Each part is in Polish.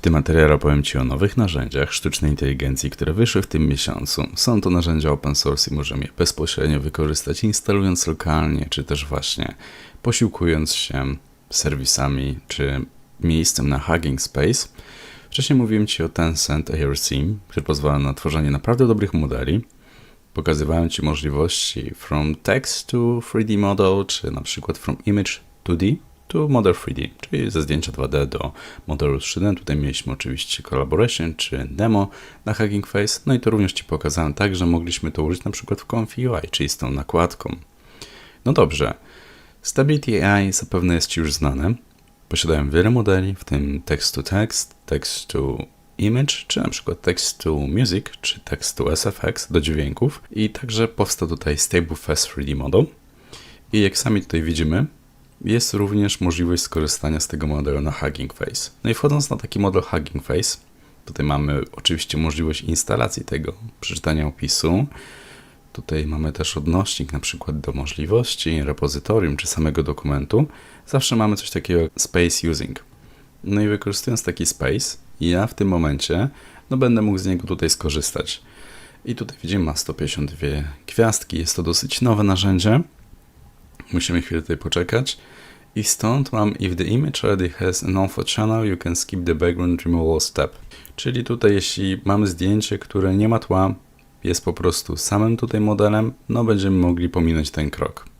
tym materiale powiem Ci o nowych narzędziach sztucznej inteligencji, które wyszły w tym miesiącu. Są to narzędzia open source i możemy je bezpośrednio wykorzystać instalując lokalnie, czy też właśnie posiłkując się serwisami czy miejscem na Hugging Space. Wcześniej mówiłem Ci o Tencent AirSim, który pozwala na tworzenie naprawdę dobrych modeli. Pokazywałem Ci możliwości from text to 3D model, czy na przykład from image 2D to Model 3D, czyli ze zdjęcia 2D do modelu 3D. Tutaj mieliśmy oczywiście Collaboration czy demo na Hugging Face. No i to również Ci pokazałem tak, że mogliśmy to użyć na przykład w Confi UI, czyli z tą nakładką. No dobrze, Stability AI zapewne jest Ci już znane. Posiadają wiele modeli, w tym text to text, text to image, czy na przykład text to music, czy text to SFX do dźwięków. I także powstał tutaj Stable Fast 3D Model. I jak sami tutaj widzimy, jest również możliwość skorzystania z tego modelu na Hugging Face. No i wchodząc na taki model Hugging Face, tutaj mamy oczywiście możliwość instalacji tego, przeczytania opisu. Tutaj mamy też odnośnik na przykład do możliwości, repozytorium czy samego dokumentu. Zawsze mamy coś takiego space using. No i wykorzystując taki space, ja w tym momencie no będę mógł z niego tutaj skorzystać. I tutaj widzimy ma 152 gwiazdki, jest to dosyć nowe narzędzie. Musimy chwilę tutaj poczekać. I stąd mam if the image already has an alpha channel, you can skip the background removal step. Czyli tutaj jeśli mamy zdjęcie, które nie ma tła, jest po prostu samym tutaj modelem, no będziemy mogli pominąć ten krok.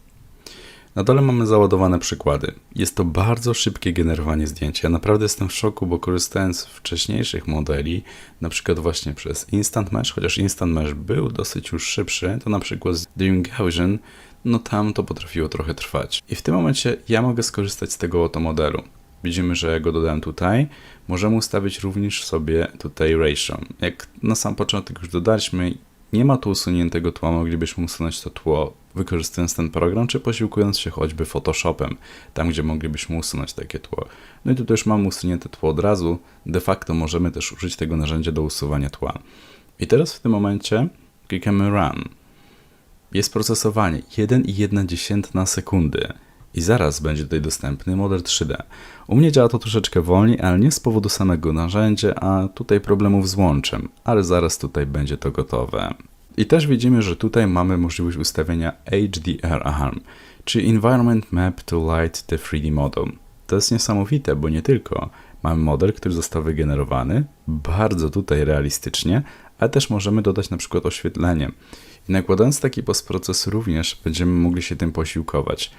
Na dole mamy załadowane przykłady. Jest to bardzo szybkie generowanie zdjęcia. Ja naprawdę jestem w szoku, bo korzystając z wcześniejszych modeli, na przykład właśnie przez Instant Mesh, chociaż Instant Mesh był dosyć już szybszy, to na przykład z Dream Gaussian no tam to potrafiło trochę trwać. I w tym momencie ja mogę skorzystać z tego oto modelu. Widzimy, że go dodałem tutaj. Możemy ustawić również sobie tutaj ratio. Jak na sam początek już dodaliśmy, nie ma tu usuniętego tła, moglibyśmy usunąć to tło wykorzystując ten program, czy posiłkując się choćby Photoshopem, tam gdzie moglibyśmy usunąć takie tło. No i tu też mamy usunięte tło od razu. De facto możemy też użyć tego narzędzia do usuwania tła. I teraz w tym momencie klikamy Run jest procesowanie 1,1 na sekundy i zaraz będzie tutaj dostępny model 3D. U mnie działa to troszeczkę wolniej, ale nie z powodu samego narzędzia, a tutaj problemów z łączem, ale zaraz tutaj będzie to gotowe. I też widzimy, że tutaj mamy możliwość ustawienia HDR ARM, czyli Environment Map to Light the 3D Model. To jest niesamowite, bo nie tylko mamy model, który został wygenerowany, bardzo tutaj realistycznie, ale też możemy dodać na przykład oświetlenie. I nakładając taki postproces również będziemy mogli się tym posiłkować.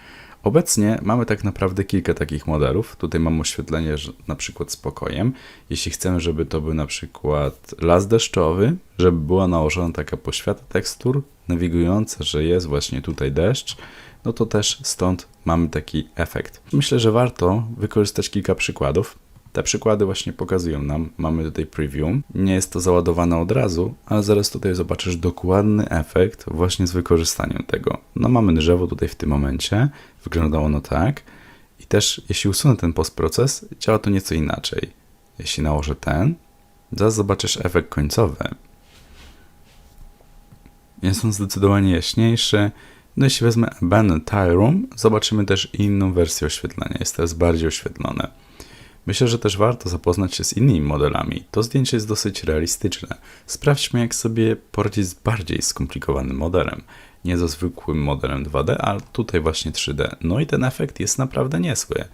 Obecnie mamy tak naprawdę kilka takich modelów. Tutaj mam oświetlenie na przykład z pokojem. Jeśli chcemy, żeby to był na przykład las deszczowy, żeby była nałożona taka poświata tekstur nawigująca, że jest właśnie tutaj deszcz, no to też stąd mamy taki efekt. Myślę, że warto wykorzystać kilka przykładów. Te przykłady właśnie pokazują nam, mamy tutaj preview, nie jest to załadowane od razu, ale zaraz tutaj zobaczysz dokładny efekt właśnie z wykorzystaniem tego. No mamy drzewo tutaj w tym momencie, wygląda ono tak i też jeśli usunę ten postproces, działa to nieco inaczej. Jeśli nałożę ten, zaraz zobaczysz efekt końcowy. Jest on zdecydowanie jaśniejszy, no jeśli wezmę Abandoned Tile Room, zobaczymy też inną wersję oświetlenia, jest teraz bardziej oświetlone. Myślę, że też warto zapoznać się z innymi modelami. To zdjęcie jest dosyć realistyczne. Sprawdźmy, jak sobie poradzić z bardziej skomplikowanym modelem. Nie ze zwykłym modelem 2D, ale tutaj właśnie 3D. No i ten efekt jest naprawdę niezły.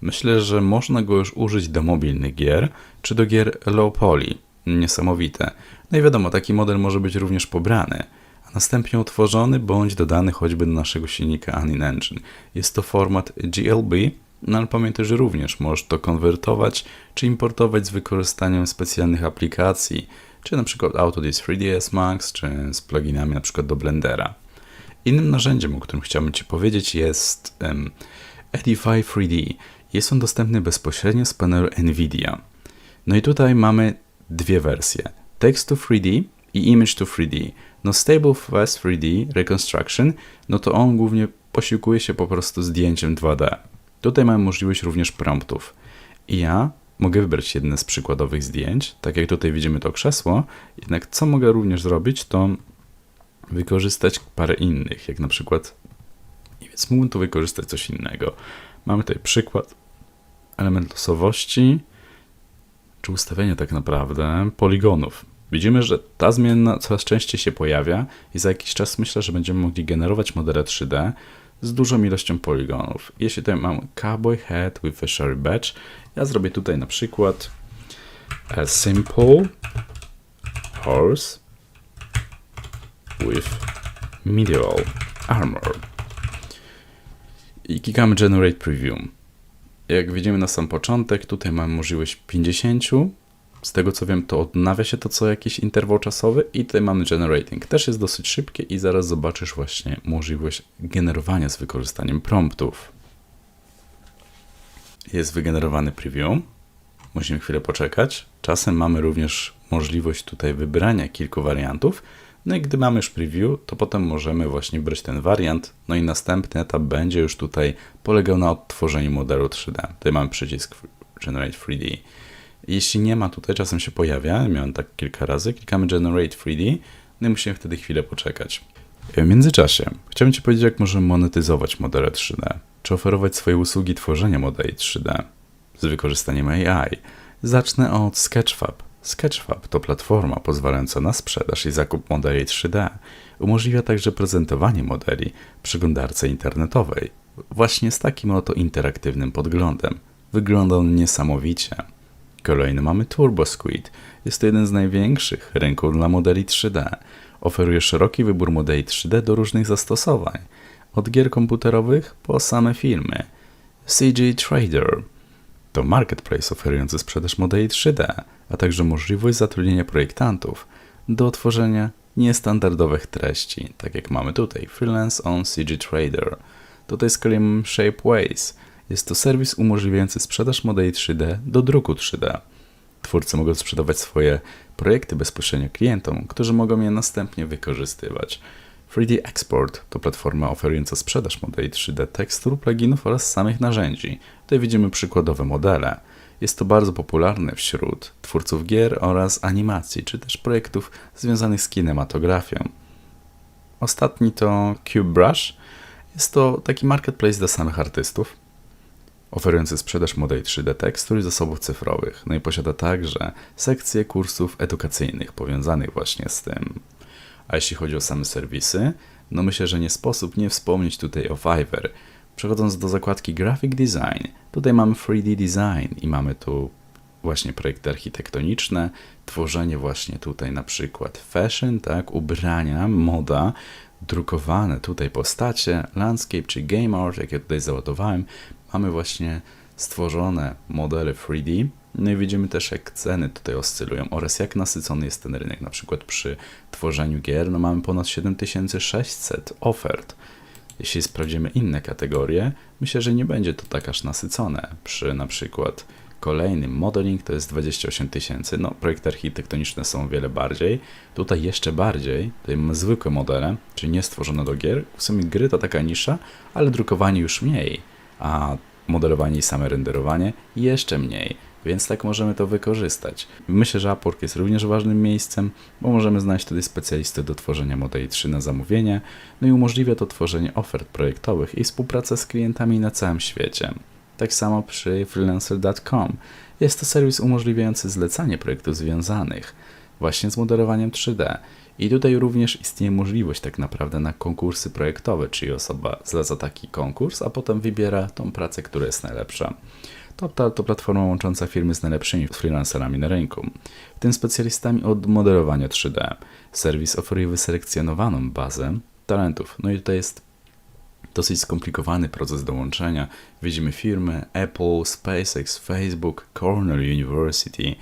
Myślę, że można go już użyć do mobilnych gier, czy do gier low poly. Niesamowite. No i wiadomo, taki model może być również pobrany, a następnie utworzony bądź dodany choćby do naszego silnika Unreal Engine. Jest to format GLB, no ale pamiętaj, że również możesz to konwertować czy importować z wykorzystaniem specjalnych aplikacji, czy na przykład Autodesk 3ds Max, czy z pluginami na przykład do Blendera. Innym narzędziem, o którym chciałbym Ci powiedzieć jest um, Edify 3D. Jest on dostępny bezpośrednio z panelu NVIDIA. No i tutaj mamy dwie wersje. Text to 3D i Image to 3D. No Stable Fast 3D Reconstruction, no to on głównie posiłkuje się po prostu zdjęciem 2D. Tutaj mamy możliwość również promptów. I ja mogę wybrać jedne z przykładowych zdjęć, tak jak tutaj widzimy to krzesło, jednak co mogę również zrobić, to wykorzystać parę innych, jak na przykład, więc mógłbym tu wykorzystać coś innego. Mamy tutaj przykład, element losowości, czy ustawienie tak naprawdę poligonów. Widzimy, że ta zmienna coraz częściej się pojawia i za jakiś czas myślę, że będziemy mogli generować modele 3D z dużą ilością poligonów. Jeśli tutaj mam cowboy head with a sherry badge, ja zrobię tutaj na przykład a simple horse with medieval armor. I klikamy Generate Preview. Jak widzimy na sam początek, tutaj mamy możliwość 50. Z tego co wiem, to odnawia się to co jakiś interwał czasowy i tutaj mamy generating. Też jest dosyć szybkie i zaraz zobaczysz właśnie możliwość generowania z wykorzystaniem promptów. Jest wygenerowany preview. Musimy chwilę poczekać. Czasem mamy również możliwość tutaj wybrania kilku wariantów. No i gdy mamy już preview, to potem możemy właśnie wybrać ten wariant. No i następny etap będzie już tutaj polegał na odtworzeniu modelu 3D. Tutaj mamy przycisk Generate 3D. Jeśli nie ma tutaj, czasem się pojawia, miałem tak kilka razy, klikamy Generate 3D, no i musimy wtedy chwilę poczekać. W międzyczasie chciałbym Ci powiedzieć, jak możemy monetyzować modele 3D, czy oferować swoje usługi tworzenia modeli 3D z wykorzystaniem AI. Zacznę od Sketchfab. Sketchfab to platforma pozwalająca na sprzedaż i zakup modeli 3D. Umożliwia także prezentowanie modeli przeglądarce internetowej. Właśnie z takim oto interaktywnym podglądem. Wygląda on niesamowicie. Kolejny mamy TurboSquid. Jest to jeden z największych rynków dla modeli 3D. Oferuje szeroki wybór modeli 3D do różnych zastosowań. Od gier komputerowych po same filmy. CG Trader to marketplace oferujący sprzedaż modeli 3D, a także możliwość zatrudnienia projektantów do tworzenia niestandardowych treści, tak jak mamy tutaj Freelance on CG Trader. Tutaj z kolei Shapeways. Jest to serwis umożliwiający sprzedaż modeli 3D do druku 3D. Twórcy mogą sprzedawać swoje projekty bezpośrednio klientom, którzy mogą je następnie wykorzystywać. 3D Export to platforma oferująca sprzedaż modeli 3D tekstur, pluginów oraz samych narzędzi. Tutaj widzimy przykładowe modele. Jest to bardzo popularne wśród twórców gier oraz animacji, czy też projektów związanych z kinematografią. Ostatni to CubeBrush. Jest to taki marketplace dla samych artystów, oferujący sprzedaż modeli 3D tekstur i zasobów cyfrowych. No i posiada także sekcje kursów edukacyjnych powiązanych właśnie z tym. A jeśli chodzi o same serwisy, no myślę, że nie sposób nie wspomnieć tutaj o Fiverr. Przechodząc do zakładki Graphic Design, tutaj mamy 3D Design i mamy tu właśnie projekty architektoniczne, tworzenie właśnie tutaj na przykład fashion, tak, ubrania, moda, drukowane tutaj postacie, landscape czy game art, jak ja tutaj załadowałem, mamy właśnie stworzone modele 3D, no i widzimy też, jak ceny tutaj oscylują oraz jak nasycony jest ten rynek. Na przykład przy tworzeniu gier no mamy ponad 7600 ofert. Jeśli sprawdzimy inne kategorie, myślę, że nie będzie to tak aż nasycone. Przy na przykład kolejnym modeling to jest 28 tysięcy. No, projekty architektoniczne są wiele bardziej. Tutaj jeszcze bardziej, tutaj mamy zwykłe modele, czyli nie stworzone do gier. W sumie gry to taka nisza, ale drukowanie już mniej, a modelowanie i same renderowanie jeszcze mniej więc tak możemy to wykorzystać. Myślę, że Upwork jest również ważnym miejscem, bo możemy znaleźć wtedy specjalistę do tworzenia modeli 3 na zamówienie, no i umożliwia to tworzenie ofert projektowych i współpracę z klientami na całym świecie. Tak samo przy freelancer.com. Jest to serwis umożliwiający zlecanie projektów związanych właśnie z modelowaniem 3D. I tutaj również istnieje możliwość tak naprawdę na konkursy projektowe, czyli osoba zleca taki konkurs, a potem wybiera tą pracę, która jest najlepsza. TopTal to platforma łącząca firmy z najlepszymi freelancerami na rynku, w tym specjalistami od modelowania 3D. Serwis oferuje wyselekcjonowaną bazę talentów. No i tutaj jest dosyć skomplikowany proces dołączenia. Widzimy firmy Apple, SpaceX, Facebook, Cornell University.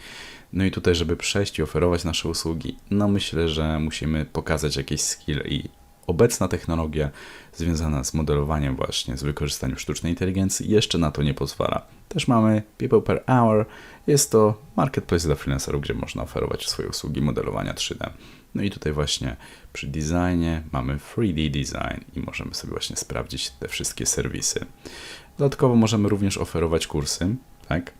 No i tutaj, żeby przejść i oferować nasze usługi, no myślę, że musimy pokazać jakieś skill i obecna technologia związana z modelowaniem właśnie, z wykorzystaniem sztucznej inteligencji jeszcze na to nie pozwala. Też mamy People Per Hour. Jest to marketplace dla freelancerów, gdzie można oferować swoje usługi modelowania 3D. No i tutaj właśnie przy designie mamy 3D design i możemy sobie właśnie sprawdzić te wszystkie serwisy. Dodatkowo możemy również oferować kursy, tak?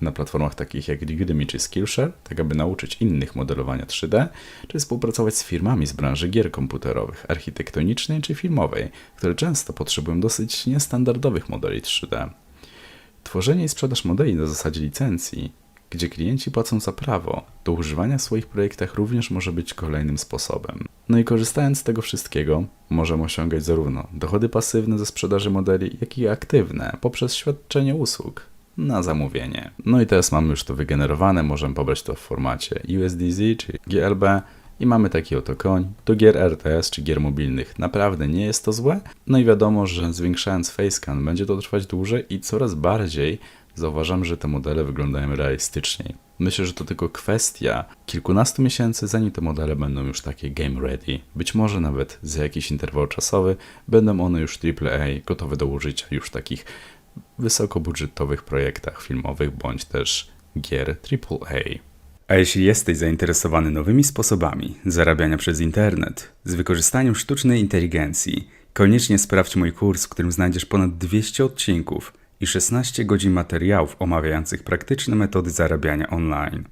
Na platformach takich jak Udemy czy Skillshare, tak aby nauczyć innych modelowania 3D, czy współpracować z firmami z branży gier komputerowych, architektonicznej czy filmowej, które często potrzebują dosyć niestandardowych modeli 3D. Tworzenie i sprzedaż modeli na zasadzie licencji gdzie klienci płacą za prawo do używania w swoich projektach również może być kolejnym sposobem. No i korzystając z tego wszystkiego, możemy osiągać zarówno dochody pasywne ze sprzedaży modeli, jak i aktywne poprzez świadczenie usług na zamówienie. No i teraz mamy już to wygenerowane, możemy pobrać to w formacie USDZ czy GLB i mamy taki oto koń. Do gier RTS czy gier mobilnych naprawdę nie jest to złe. No i wiadomo, że zwiększając facecam będzie to trwać dłużej i coraz bardziej zauważam, że te modele wyglądają realistyczniej. Myślę, że to tylko kwestia kilkunastu miesięcy, zanim te modele będą już takie game ready. Być może nawet za jakiś interwał czasowy będą one już AAA, gotowe do użycia już takich wysokobudżetowych projektach filmowych bądź też gier AAA. A jeśli jesteś zainteresowany nowymi sposobami zarabiania przez internet z wykorzystaniem sztucznej inteligencji, koniecznie sprawdź mój kurs, w którym znajdziesz ponad 200 odcinków i 16 godzin materiałów omawiających praktyczne metody zarabiania online.